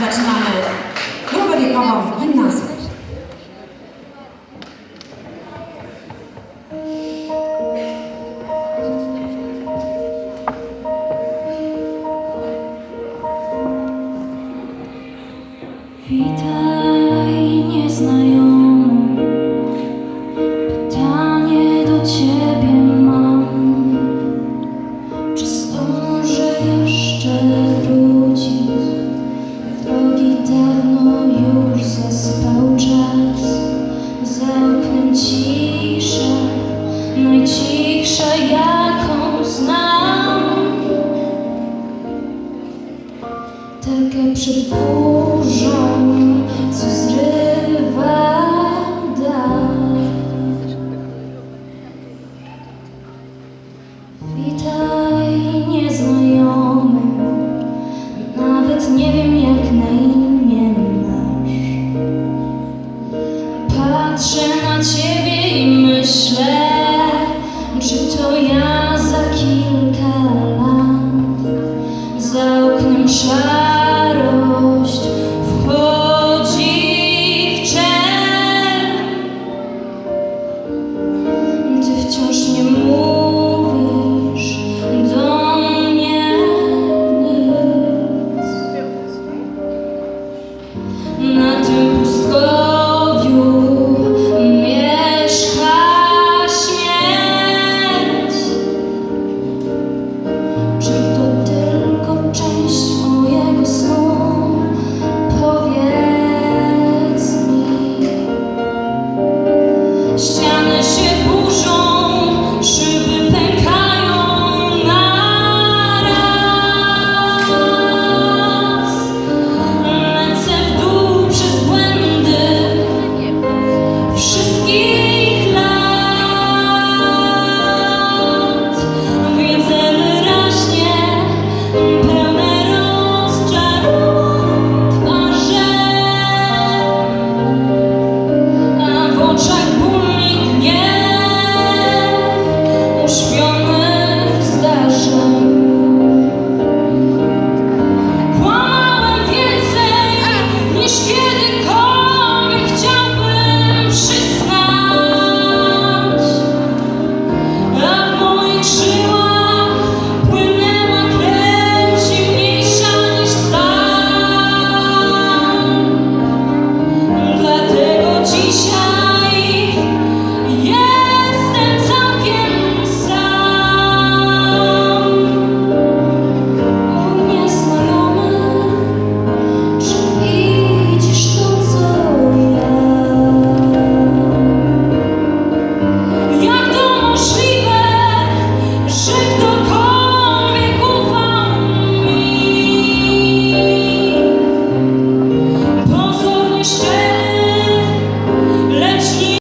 zaczynamy grupę wiekową gimnazjum. najcichsza jaką znam, taka przed burzą, co zrywa. Witaj nieznajomy, nawet nie wiem jak na imię masz. Patrzę na ciebie i myślę ja za kilka lat za oknem szarym.